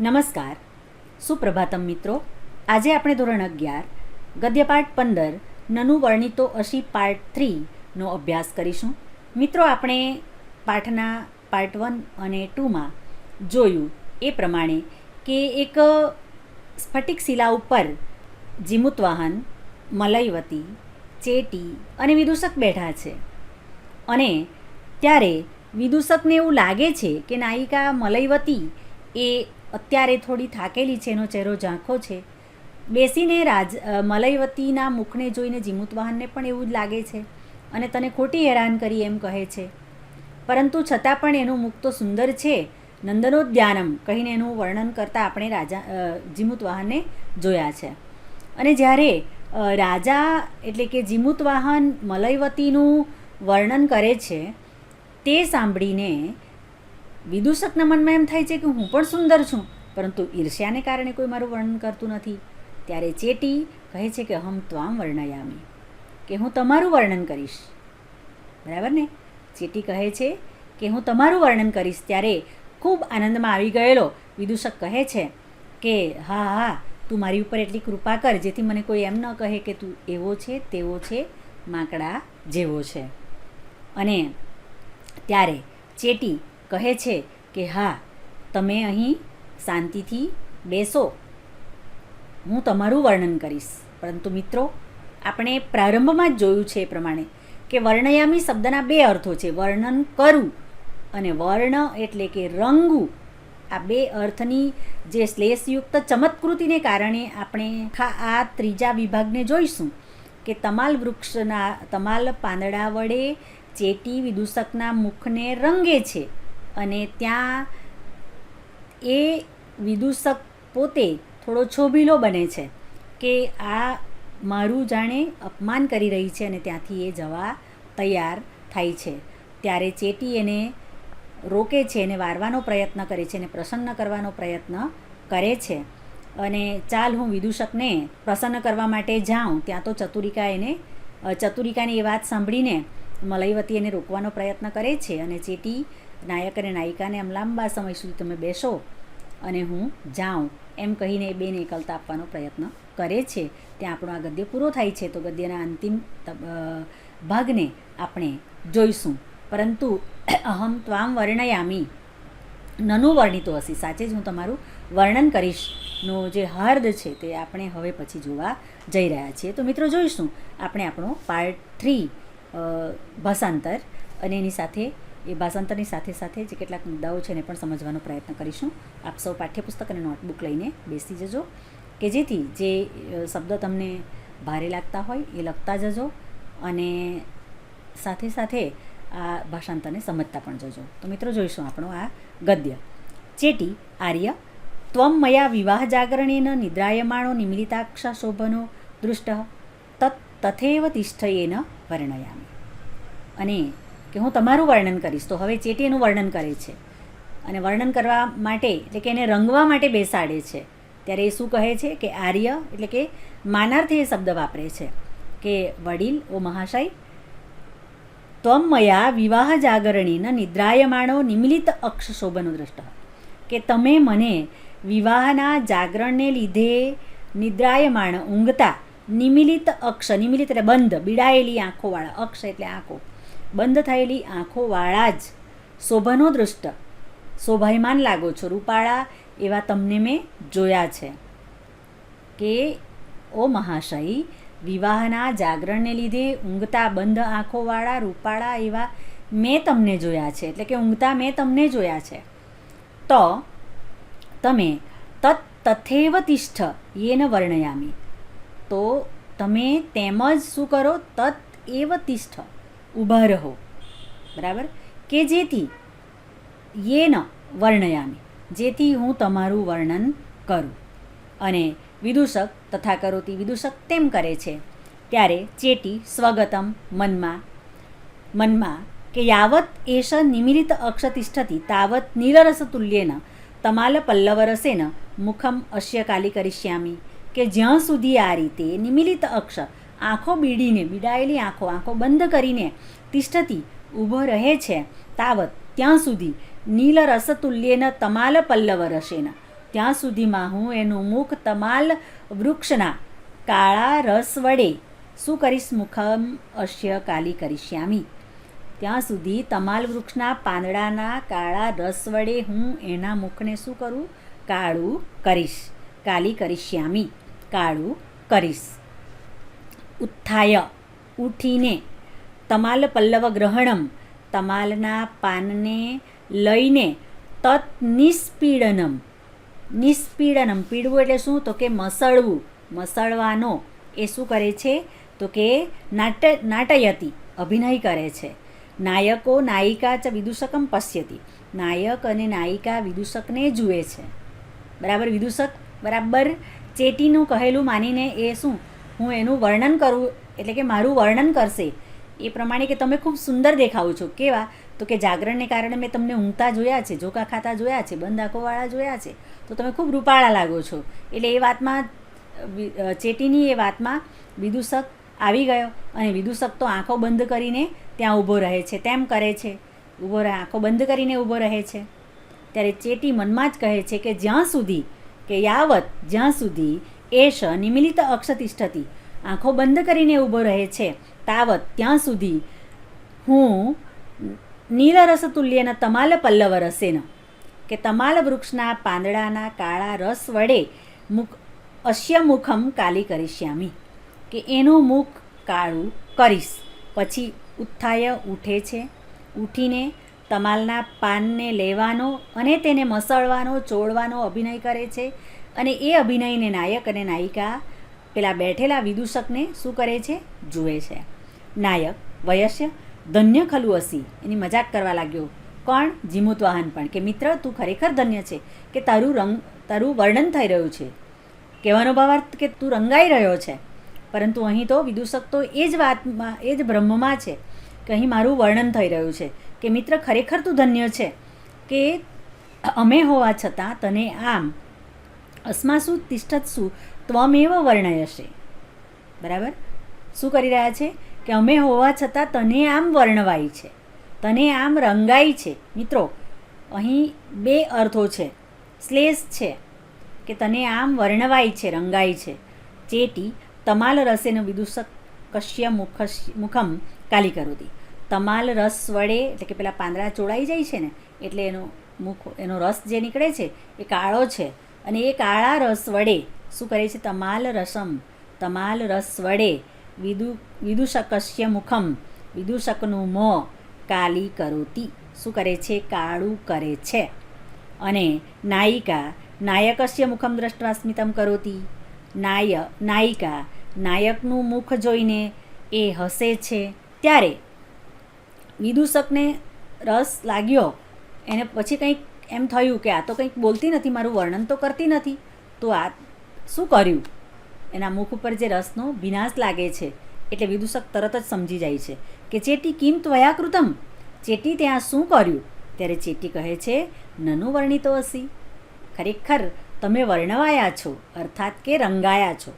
નમસ્કાર. સુપ્રભાતમ મિત્રો, આજે આપણે ધોરણ અગિયાર, ગદ્યપાઠ પંદર, નનુ વર્ણિતો અશી પાર્ટ થ્રીનો અભ્યાસ કરીશું. મિત્રો, આપણે પાઠના પાર્ટ વન અને ટુમાં જોયું એ પ્રમાણે કે એક સ્ફટિક શિલા ઉપર જીમુતવાહન મલયવતી, ચેટી અને વિદૂષક બેઠા છે. અને ત્યારે વિદૂષકને એવું લાગે છે કે નાયિકા મલયવતી એ અત્યારે થોડી થાકેલી છે, એનો ચહેરો ઝાંખો છે. બેસીને રાજ મલયવતીના મુખને જોઈને જીમૂતવાહનને પણ એવું જ લાગે છે અને તને ખોટી હેરાન કરી એમ કહે છે. પરંતુ છતાં પણ એનું મુખ તો સુંદર છે. નંદનોદ્યાનમ કહીને એનું વર્ણન કરતાં આપણે રાજા જીમુતવાહનને જોયા છે. અને જ્યારે રાજા એટલે કે જીમૂતવાહન મલયવતીનું વર્ણન કરે છે, તે સાંભળીને વિદૂષકના મનમાં એમ થાય છે કે હું પણ સુંદર છું, પરંતુ ઈર્ષ્યાને કારણે કોઈ મારું વર્ણન કરતું નથી. ત્યારે ચેટી કહે છે કે હમ ત્વામ વર્ણયામી, કે હું તમારું વર્ણન કરીશ. બરાબર ને? ચેટી કહે છે કે હું તમારું વર્ણન કરીશ ત્યારે ખૂબ આનંદમાં આવી ગયેલો વિદૂષક કહે છે કે હા હા, તું મારી ઉપર એટલી કૃપા કર, જેથી મને કોઈ એમ ન કહે કે તું એવો છે, તેવો છે, માકડા જેવો છે. અને ત્યારે ચેટી કહે છે કે, હા, તમે અહીં શાંતિથી બેસો. હું તમારું વર્ણન કરીશ. પરંતુ મિત્રો, આપણે પ્રારંભમાં જ જોયું છે એ પ્રમાણે કે વર્ણયામી શબ્દના બે અર્થો છે, વર્ણન કરવું અને વર્ણ એટલે કે રંગવું. આ બે અર્થની જે શ્લેષયુક્ત ચમત્કૃતિને કારણે આપણે આ ત્રીજા વિભાગને જોઈશું કે તમાલ વૃક્ષના, તમાલ પાંદડા વડે ચેટી વિદૂષકના મુખને રંગે છે. અને ત્યાં એ વિદૂષક પોતે થોડો છોભીલો બને છે કે આ મારું જાણે અપમાન કરી રહી છે અને ત્યાંથી એ જવા તૈયાર થાય છે. ત્યારે ચેટી એને રોકે છે એને વારવાનો પ્રયત્ન કરે છે અને પ્રસન્ન કરવાનો પ્રયત્ન કરે છે. અને ચાલ હું વિદૂષકને પ્રસન્ન કરવા માટે જાઉં, ત્યાં તો ચતુરિકા એને ચતુરિકાની એ વાત સાંભળીને મલયવતી એને રોકવાનો પ્રયત્ન કરે છે અને ચેટી નાયક અને નાયિકાને આમ લાંબા સમય સુધી તમે બેસો અને હું જાઉં એમ કહીને એ બેને એકલતા આપવાનો પ્રયત્ન કરે છે. ત્યાં આપણો આ ગદ્ય પૂરો થાય છે તો ગદ્યના અંતિમ ભાગને આપણે જોઈશું. પરંતુ અહમ ત્વામ વર્ણયામી. નનું વર્ણિતો હશે સાચે જ હું તમારું વર્ણન કરીશ નો જે હાર્દ છે તે આપણે હવે પછી જોવા જઈ રહ્યા છીએ. તો મિત્રો જોઈશું, આપણે આપણો પાર્ટ થ્રી ભાષાંતર અને એની સાથે એ ભાષાંતરની સાથે સાથે જે કેટલાક મુદ્દાઓ છે એને પણ સમજવાનો પ્રયત્ન કરીશું. આપ સૌ પાઠ્યપુસ્તક અને નોટબુક લઈને બેસી જજો કે જેથી જે શબ્દ તમને ભારે લાગતા હોય એ લખતા જજો અને સાથે સાથે આ ભાષાંતરને સમજતા પણ જજો. તો મિત્રો જોઈશું આપણો આ ગદ્ય. ચેટી, આર્ય, ત્વમ મયા વિવાહ જાગરણેન નિદ્રાયમાણો નિમિલિતાક્ષા શોભનો દૃષ્ટ, તત તથેવ તિષ્ઠયેન વર્ણયામી. અને કે હું તમારું વર્ણન કરીશ. તો હવે ચેટી એનું વર્ણન કરે છે. અને વર્ણન કરવા માટે, એટલે કે એને રંગવા માટે બેસાડે છે. ત્યારે એ શું કહે છે કે આર્ય, એટલે કે માનાર્થે એ શબ્દ વાપરે છે. કે વડીલ, ઓ મહાશય, ત્વમ મયા વિવાહ જાગરણીના નિદ્રાયમાણો નિમિલિત અક્ષ શોભનો દ્રષ્ટ. કે તમે મને વિવાહના જાગરણને લીધે નિદ્રાયમાણ ઊંઘતા નિમિલિત અક્ષ, નિમિલિત એટલે બંધ, બીડાયેલી આંખોવાળા અક્ષ એટલે આંખો. બંધ થયેલી આંખોવાળા જ શોભનો દૃષ્ટ, શોભાયમાન લાગો છો રૂપાળા, એવા તમને મેં જોયા છે. કે ઓ મહાશય, વિવાહના જાગરણને લીધે ઊંઘતા બંધ આંખોવાળા રૂપાળા એવા મેં તમને જોયા છે, એટલે કે ઊંઘતા મેં તમને જોયા છે. તો તમે તત તથેવ તિષ્ઠ યેન વર્ણયામી. તો તમે તેમ જ શું કરો? તત એવ તિષ્ઠ. ઊભા રહો. બરાબર? કે જેથી યેન વર્ણયામી, જેથી હું તમારું વર્ણન કરું. અને વિદૂષક તથા કરોતી વિદૂષક તેમ કરે છે. ત્યારે ચેટી સ્વગતમ મનમાં મનમાં, કે યાવત એષ નિમિલિત અક્ષ તિષ્ઠતિ તાવત નીલરસતુલ્યેન તમાલ પલ્લવરસેન મુખમ અશ્ય કાલી કરીશ્યામી કે જ્યાં સુધી આ રીતે નિમિલિત અક્ષ આંખો બીડીને, બીડાયેલી આંખો આંખો બંધ કરીને તિષ્ઠતી ઊભો રહે છે. તાવત, ત્યાં સુધી નીલ રસતુલ્યેન તમાલ પલ્લવ રસેન. ત્યાં સુધીમાં હું એનું મુખ તમાલ વૃક્ષના કાળા રસ વડે શું કરીશ? મુખમ અશ્ય કાલી કરીશ્યામી ત્યાં સુધી તમાલ વૃક્ષના પાંદડાના કાળા રસ વડે હું એના મુખને શું કરું? કાળું કરીશ. કાલી કરીશ્યામી કાળું કરીશ. ઉત્થાય. ઉઠીને તમાલ પલ્લવ ગ્રહણમ તમાલના પાનને લઈને તત નિષ્પીડનમ નિષ્પીડનમ. પીડવું એટલે શું? તો કે મસળવું. મસળવાનો એ શું કરે છે? તો કે નાટ, નાટયતી. અભિનય કરે છે. નાયકો નાયિકા ચ વિદૂષકમ પશ્યતી. નાયક અને નાયિકા વિદૂષકને જુએ છે. બરાબર? વિદૂષક બરાબર? ચેટીનું કહેલું માનીને એ શું? હું એનું વર્ણન કરું, એટલે કે મારું વર્ણન કરશે, એ પ્રમાણે કે તમે ખૂબ સુંદર દેખાવો છો. કેવા? તો કે જાગરણને કારણે મેં તમને ઊંઘતા જોયા છે, ઝોકા ખાતા જોયા છે, બંધ આંખોવાળા જોયા છે, તો તમે ખૂબ રૂપાળા લાગો છો. એટલે એ વાતમાં ચેટીની એ વાતમાં વિદૂષક આવી ગયો અને વિદૂષક તો આંખો બંધ કરીને ત્યાં ઊભો રહે છે. તેમ કરે છે. ઊભો રહે, આંખો બંધ કરીને ઊભો રહે છે. ત્યારે ચેટી મનમાં જ કહે છે કે જ્યાં સુધી, કે યાવત જ્યાં સુધી એશ નિમિલિત અક્ષતિષ્ઠતી. આંખો બંધ કરીને ઊભો રહે છે. તાવત, ત્યાં સુધી. હું નીલરસ તુલ્યના તમાલ પલ્લવ રસેન. કે તમાલ વૃક્ષના પાંદડાના કાળા રસ વડે મુખ, અશ્યમુખમ કાલી કરીશ્યામી કે એનું મુખ કાળું કરીશ. પછી ઉત્થાય ઉઠે છે. ઉઠીને તમાલના પાનને લેવાનો અને તેને મસળવાનો, ચોળવાનો અભિનય કરે છે. અને એ અભિનયને નાયક અને નાયિકા પેલા બેઠેલા વિદૂષકને શું કરે છે? જુએ છે. નાયક, વયસ્ય, ધન્ય ખલું હસી. એની મજાક કરવા લાગ્યો. કોણ? જીમુત વાહન પણ. કે મિત્ર, તું ખરેખર ધન્ય છે? કે તારું રંગ, તારું વર્ણન થઈ રહ્યું છે? કહેવાનો ભાવાર્થ કે તું રંગાઈ રહ્યો છે? પરંતુ અહીં તો વિદૂષક તો એ જ વાતમાં, એ જ બ્રહ્મમાં છે કે અહીં મારું વર્ણન થઈ રહ્યું છે કે મિત્ર, ખરેખર તું ધન્ય છે? કે અમે હોવા છતાં તને આમ અસ્માસુ તિષ્ઠત્સુ ત્વમેવ વર્ણયશે. બરાબર? શું કરી રહ્યા છે? કે અમે હોવા છતાં તને આમ વર્ણવાય છે. તને આમ રંગાઈ છે. મિત્રો, અહીં બે અર્થો છે. શ્લેષ છે કે તને આમ વર્ણવાય છે રંગાઈ છે. ચેટી, તમાલ રસેનો વિદુષક કશ્ય મુખ મુખમ કાલી કરોતી તમાલ રસ વડે, એટલે કે પેલા પાંદડા ચોળાઈ જાય છે ને, એટલે એનો મુખ, એનો રસ જે નીકળે છે, એ કાળો છે. અને એ કાળા રસ વડે, શું કરે છે? તમાલ રસમ, તમાલ રસ વડે વિદુ, વિદુષકશ્ય મુખમ, વિદુષકનું મોં કાલી કરોતી. શું કરે છે? કાળું કરે છે. અને નાયિકા નાયકસ્ય મુખમ દ્રષ્ટવા સ્મિતમ કરોતી. નાય, નાયિકા, નાયકનું મુખ જોઈને એ હસે છે. ત્યારે વિદુષકને રસ લાગ્યો, એને પછી કંઈક એમ થયું કે આ તો કંઈક બોલતી નથી, મારું વર્ણન તો કરતી નથી. તો આ શું કર્યું? એના મુખ ઉપર જે રસનો વિનાશ લાગે છે, એટલે વિદૂષક તરત જ સમજી જાય છે કે ચેટી કિમ ત્વયા ચેટી ત્યાં શું કર્યું? ત્યારે ચેટી કહે છે, નનુ વર્ણિતો હસી ખરેખર તમે વર્ણવાયા છો, અર્થાત કે રંગાયા છો.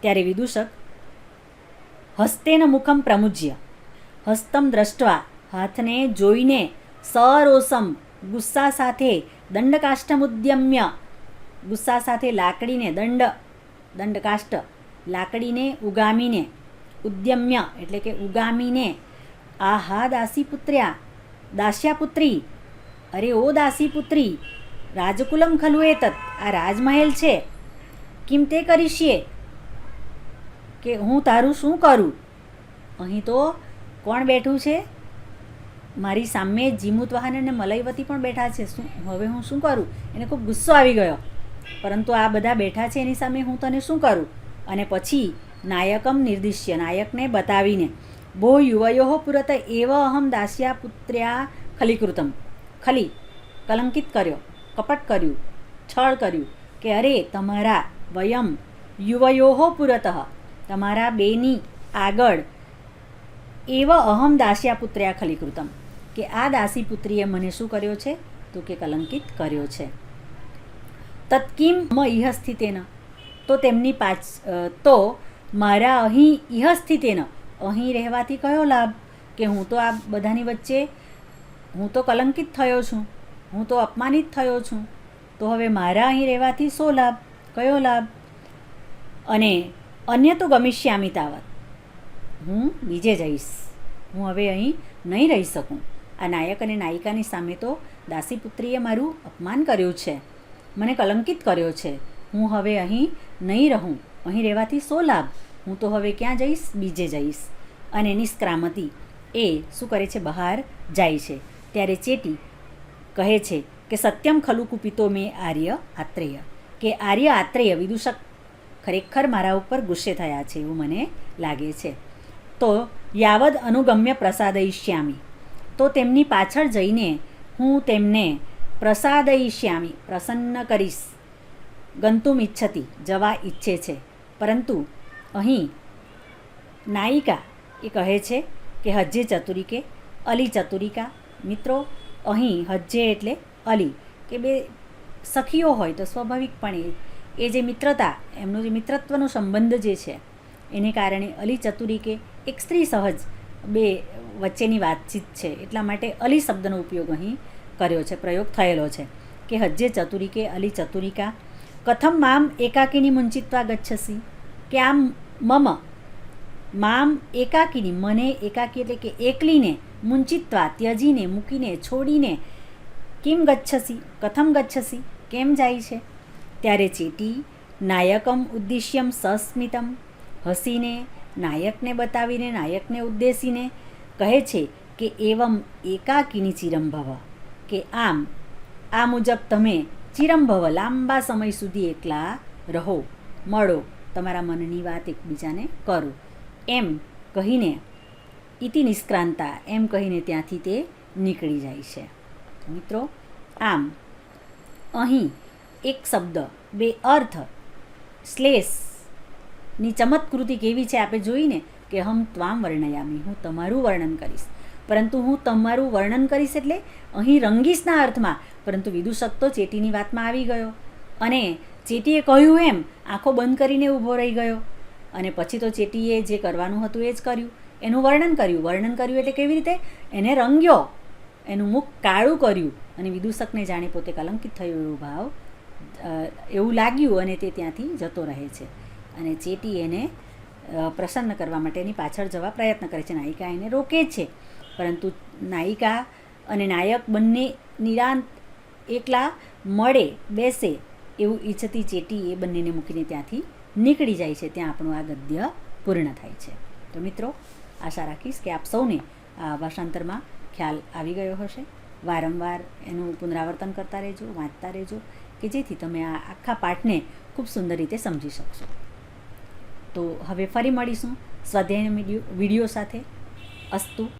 ત્યારે વિદૂષક, હસ્તેન મુખમ પ્રમુજ્ય. હસ્તમ દ્રષ્ટવા. હાથને જોઈને સરોસમ. ગુસ્સા સાથે દંડકાષ્ઠમુદ્યમ્ય ગુસ્સા સાથે લાકડીને દંડ, દંડકાષ્ટ, લાકડીને ઉગામીને. ઉદ્યમ્ય એટલે કે ઉગામીને. આહા દાસી પુત્ર્યા. દાસ્યાપુત્રી અરે ઓ દાસી પુત્રી, રાજકુલમ ખલુ એતત આ રાજમહેલ છે. કેમ તે કરીશીએ કે હું તારું શું કરું? અહીં તો કોણ બેઠું છે? મારી સામે જીમુત વાહન અને મલયવતી પણ બેઠા છે. શું, હવે હું શું કરું? એને ખૂબ ગુસ્સો આવી ગયો. પરંતુ આ બધા બેઠા છે એની સામે હું તને શું કરું? અને પછી નાયકમ નિર્દિશ્ય નાયકને બતાવીને બહુ યુવયો પુરત એવ અહમ દાસ્યા પુત્ર્યા ખલીકૃતમ. ખલી, કલંકિત કર્યો, કપટ કર્યું, છળ કર્યું કે, અરે, તમારા વયમ યુવયો પુરત, તમારા બેની આગળ એવ અહમ દાસ્યા પુત્ર્યા ખલીકૃતમ. કે આ દાસી પુત્રીએ મને શું કર્યો છે? તો કે કલંકિત કર્યો છે. તત્કિમ મ ઇહ તો તેમની પાછ તો મારા અહીં ઇહ સ્થિતેન અહીં રહેવાથી કયો લાભ? કે હું તો આ બધાની વચ્ચે, હું તો કલંકિત થયો છું. હું તો અપમાનિત થયો છું. તો હવે મારા અહીં રહેવાથી શો લાભ? કયો લાભ? અને અન્ય તો ગમિષ્યામી તાવત હું બીજે જઈશ. હું હવે અહીં નહીં રહી શકું. આ નાયક અને નાયિકાની સામે તો દાસીપુત્રીએ મારું અપમાન કર્યું છે. મને કલંકિત કર્યો છે. હું હવે અહીં નહીં રહું. અહીં રહેવાથી સો લાભ. હું તો હવે ક્યાં જઈશ? બીજે જઈશ. અને નિષ્ક્રામતી એ શું કરે છે? બહાર જાય છે. ત્યારે ચેટી કહે છે કે, સત્યમ ખલુ કુપિતો મેં આર્ય આત્રેય. કે, આર્ય આત્રેય, વિદૂષક, ખરેખર મારા ઉપર ગુસ્સે થયા છે. એવું મને લાગે છે. તો યાવદ અનુગમ્ય પ્રસાદયિષ્યામી. તો તેમની પાછળ જઈને હું તેમને પ્રસાદયિષ્યામી પ્રસન્ન કરીશ. ગંતુમ ઈચ્છતી જવા ઈચ્છે છે. પરંતુ અહીં નાયિકા એ કહે છે કે હજ્જે ચતુરિકે, અલી ચતુરિકા, મિત્રો, અહીં હજ્જે એટલે અલી, કે બે સખીઓ હોય તો સ્વાભાવિકપણે એ જે મિત્રતા, એમનો જે મિત્રત્વનો સંબંધ જે છે, એને કારણે અલી ચતુરિકે એક સ્ત્રી સહજ બે વચ્ચેની વાતચીત છે, એટલા માટે અલી શબ્દનો ઉપયોગ અહીં કર્યો છે, પ્રયોગ થયેલો છે. કે હજ્જે ચતુરિકે અલી ચતુરિકા, કથમ મામ એકાકીની મુંચિત્વા ગચ્છસી, કે આમ મમ, મામ એકાકીની, મને એકાકી એટલે કે એકલીને મુંચિત્વા, ત્યજીને, મૂકીને, છોડીને, કેમ ગચ્છસી, કથમ ગચ્છસી, કેમ જાય છે? ત્યારે ચેટી, નાયકમ ઉદ્દેશ્યમ સસ્મિતમ, હસીને નાયકને બતાવીને, નાયકને ઉદ્દેશીને કહે છે કે એવમ એકાકીની ચિરંભવ, કે આમ, આ મુજબ તમે ચિરંભવ લાંબા સમય સુધી એકલા રહો, મળો, તમારા મનની વાત એકબીજાને કરો. એમ કહીને ઇતિ નિષ્ક્રાંતા, એમ કહીને ત્યાંથી તે નીકળી જાય છે. મિત્રો, આમ અહીં એક શબ્દ, બે અર્થ શ્લેષની ચમત્કૃતિ કેવી છે આપણે જોઈને કે હમ ત્વામ વર્ણયામી, હું તમારું વર્ણન કરીશ. પરંતુ હું તમારું વર્ણન કરીશ એટલે અહીં રંગીશના અર્થમાં, પરંતુ વિદુષક તો ચેટીની વાતમાં આવી ગયો. અને ચેટીએ કહ્યું એમ, આંખો બંધ કરીને ઊભો રહી ગયો. અને પછી તો ચેટીએ જે કરવાનું હતું એ જ કર્યું. એનું વર્ણન કર્યું. વર્ણન કર્યું એટલે કેવી રીતે? એને રંગ્યો. એનું મુખ કાળું કર્યું. અને વિદુષકને જાણે પોતે કલંકિત થયો એવો ભાવ એવું લાગ્યું અને તે ત્યાંથી જતો રહે છે. અને ચેટી એને પ્રસન્ન કરવા માટે એની પાછળ જવા પ્રયત્ન કરે છે. નાયિકા એને રોકે છે. પરંતુ નાયિકા અને નાયક બંને નિરાંત એકલા મળે, બેસે એવું ઈચ્છતી ચેટી એ બંનેને મૂકીને ત્યાંથી નીકળી જાય છે. ત્યાં આપણું આ ગદ્ય પૂર્ણ થાય છે. તો મિત્રો, આશા રાખીશ કે આપ સૌને આ ભાષાંતરમાં ખ્યાલ આવી ગયો હશે. વારંવાર એનું પુનરાવર્તન કરતા રહેજો, વાંચતા રહેજો, કે જેથી તમે આ આખા પાઠને ખૂબ સુંદર રીતે સમજી શકશો. તો હવે ફરી મળીશું. સ્વાધ્યાયના વીડિયો સાથે. અસ્તુ.